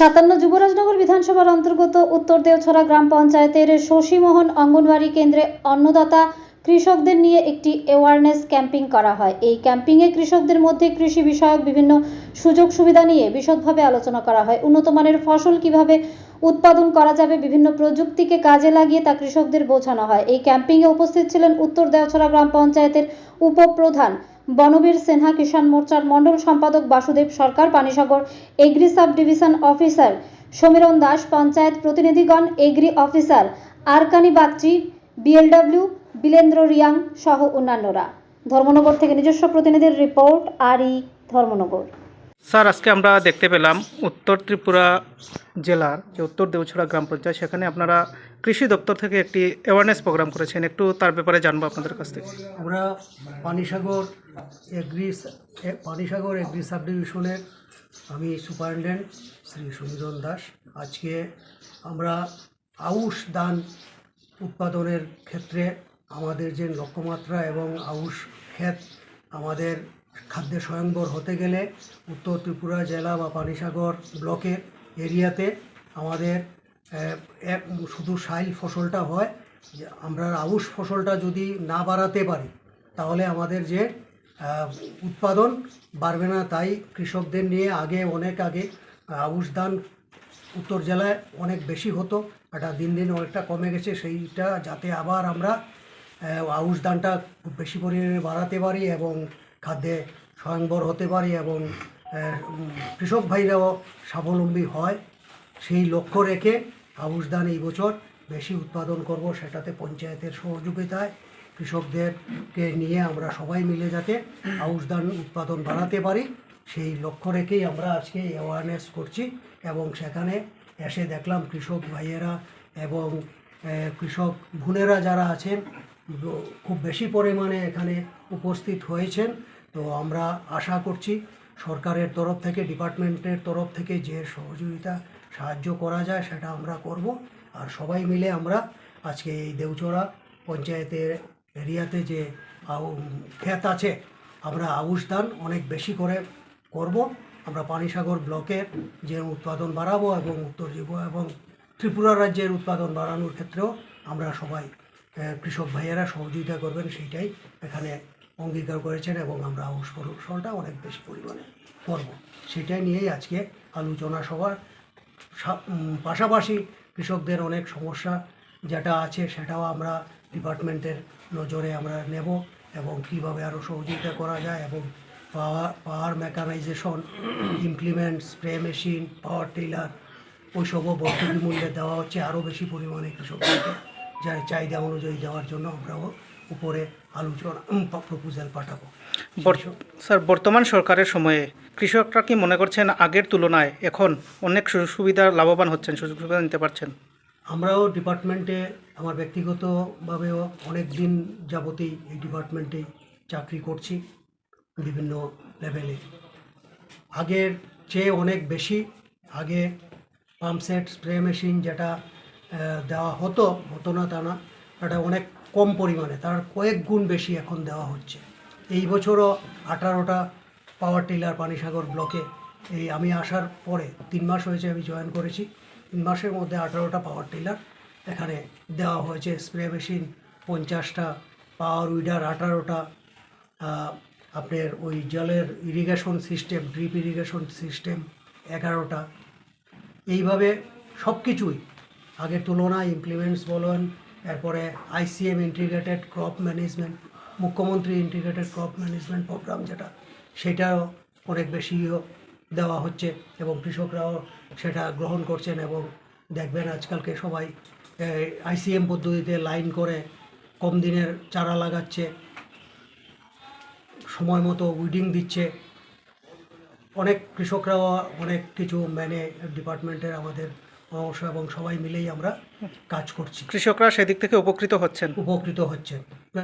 সাতান্ন যুবরাজনগর বিধানসভার অন্তর্গত উত্তর দেওছড়া গ্রাম পঞ্চায়েতের শশীমোহন অঙ্গনওয়াড়ি কেন্দ্রে অন্নদাতা কৃষকদের নিয়ে একটি অ্যাওয়ারনেস ক্যাম্পিং করা হয়। এই ক্যাম্পিংয়ে কৃষকদের মধ্যে কৃষি বিষয়ক বিভিন্ন সুযোগ সুবিধা নিয়ে বিশদভাবে আলোচনা করা হয়। উন্নত মানের ফসল কীভাবে উৎপাদন করা যাবে, বিভিন্ন প্রযুক্তিকে কাজে লাগিয়ে তা কৃষকদের বোঝানো হয়। এই ক্যাম্পিংয়ে উপস্থিত ছিলেন উত্তর দেওছড়া গ্রাম পঞ্চায়েতের উপপ্রধান বনবীর সিনহা, কিষাণ মোর্চার মণ্ডল সম্পাদক Basudeb Sarkar, Panisagar agri sub division officer Samiran Das, panchayat প্রতিনিধিগণ, agri officer Arkani Bagchi, BLW Bilendra Reang সহ অন্যান্যরা। ধর্মনগর থেকে নিজস্ব প্রতিনিধির রিপোর্ট আর ই ধর্মনগর। স্যার, আজকে আমরা দেখতে পেলাম উত্তর ত্রিপুরা জেলার যে উত্তর দেওছড়া গ্রাম পঞ্চায়েত, সেখানে আপনারা কৃষি দপ্তর থেকে একটি অ্যাওয়ারনেস প্রোগ্রাম করেছেন। একটু তার ব্যাপারে জানব আপনাদের কাছ থেকে। আমরা Panisagar agri Panisagar agri sub ডিভিশনের আমি সুপারিনটেন্ডেন্ট শ্রী সমীরণ দাস। আজকে আমরা আউশ দান উৎপাদনের ক্ষেত্রে আমাদের যে লক্ষ্যমাত্রা এবং আউশ ক্ষেত আমাদের খাদ্যে স্বয়ংবর হতে গেলে উত্তর ত্রিপুরা জেলা বা পানিসাগর ব্লকের এরিয়াতে আমাদের এক, শুধু সাইল ফসলটা হয়, যে আমরা আউশ ফসলটা যদি না বাড়াতে পারি, তাহলে আমাদের যে উৎপাদন বাড়বে না। তাই কৃষকদের নিয়ে আগে, অনেক আগে, আউশ ধান উত্তর জেলায় অনেক বেশি হতো, এটা দিন দিন অনেকটা কমে গেছে। সেইটা যাতে আবার আমরা আউশ ধানটা খুব বেশি পরিমাণে বাড়াতে পারি এবং খাদ্যে স্বয়ংবর হতে পারি এবং কৃষক ভাইরাও স্বাবলম্বী হয়। সেই লক্ষ্য রেখে আউশ ধান এই বছর বেশি উৎপাদন করব সেটাতে পঞ্চায়েতের সহযোগিতায়। কৃষকদেরকে নিয়ে আমরা সবাই মিলে যাতে আউশ ধান উৎপাদন বাড়াতে পারি, সেই লক্ষ্য রেখেই আমরা আজকে অ্যাওয়ারনেস করছি এবং সেখানে এসে দেখলাম কৃষক ভাইয়েরা এবং কৃষক বোনেরা যারা আছেন খুব বেশি পরিমাণে এখানে উপস্থিত হয়েছেন। তো আমরা আশা করছি সরকারের তরফ থেকে, ডিপার্টমেন্টের তরফ থেকে যে সহযোগিতা, সাহায্য করা যায় সেটা আমরা করব। আর সবাই মিলে আমরা আজকে এই দেউচড়া পঞ্চায়েতের এরিয়াতে যে ক্ষেত আছে, আমরা আউশ ধান অনেক বেশি করে করব। আমরা পানিসাগর ব্লকের যে উৎপাদন বাড়াবো এবং উত্তর এবং ত্রিপুরা রাজ্যের উৎপাদন বাড়ানোর ক্ষেত্রেও আমরা সবাই কৃষক ভাইয়েরা সহযোগিতা করবেন, সেইটাই এখানে অঙ্গীকার করেছেন এবং আমরা আউশ অনেক বেশি পরিমাণে করব। সেটাই নিয়েই আজকে আলোচনা সভার পাশাপাশি কৃষকদের অনেক সমস্যা যেটা আছে সেটাও আমরা ডিপার্টমেন্টের নজরে আমরা নেব এবং কীভাবে আরও সহযোগিতা করা যায় এবং power power mechanisation implement spray machine power tiller ওইসবও ভর্তুকি মূল্যে দেওয়া হচ্ছে আরও বেশি পরিমাণে কৃষকদেরকে। চাহিদা অনুযায়ী দেওয়ার জন্য আমরাও উপরে আলোচনা প্রপোজাল পাঠাবো। স্যার বর্তমান সরকারের সময়ে কৃষকরা কি মনে করছেন আগের তুলনায় এখন অনেক সুযোগ সুবিধা লাভবান হচ্ছেন সুযোগ সুবিধা নিতে পারছেন? আমরাও ডিপার্টমেন্টে আমার ব্যক্তিগতভাবেও অনেক দিন যাবতেই এই ডিপার্টমেন্টেই চাকরি করছি বিভিন্ন লেভেলে। আগের চেয়ে অনেক বেশি আগে পাম্পসেট স্প্রে মেশিন যেটা দেওয়া হতো হতো না তা না, এটা অনেক কম পরিমাণে, তার কয়েক গুণ বেশি এখন দেওয়া হচ্ছে। এই বছরও আঠারোটা পাওয়ার টিলার পানিসাগর ব্লকে এই আমি আসার পরে তিন মাস হয়েছে আমি জয়েন করেছি, তিন মাসের মধ্যে আঠারোটা পাওয়ার টিলার এখানে দেওয়া হয়েছে স্প্রে মেশিন পঞ্চাশটা পাওয়ার উইডার আঠারোটা আপনার ওই জলের irrigation system drip irrigation system এগারোটা, এইভাবে সব কিছুই আগের তুলনায় ইমপ্লিমেন্টস বলুন, এরপরে আইসিএম ইন্টিগ্রেটেড ক্রপ ম্যানেজমেন্ট মুখ্যমন্ত্রী ইন্টিগ্রেটেড ক্রপ ম্যানেজমেন্ট প্রোগ্রাম যেটা, সেটাও অনেক বেশিও দেওয়া হচ্ছে এবং কৃষকরাও সেটা গ্রহণ করছেন এবং দেখবেন আজকালকে সবাই আইসিএম পদ্ধতিতে লাইন করে কম দিনের চারা লাগাচ্ছে, সময় মতো উইডিং দিচ্ছে। অনেক কৃষকরাও অনেক কিছু মেনে ডিপার্টমেন্টের আমাদের পরামর্শ এবং সবাই মিলেই আমরা কাজ করছি। কৃষকরা সেদিক থেকে উপকৃত হচ্ছেন। উপকৃত হচ্ছেন।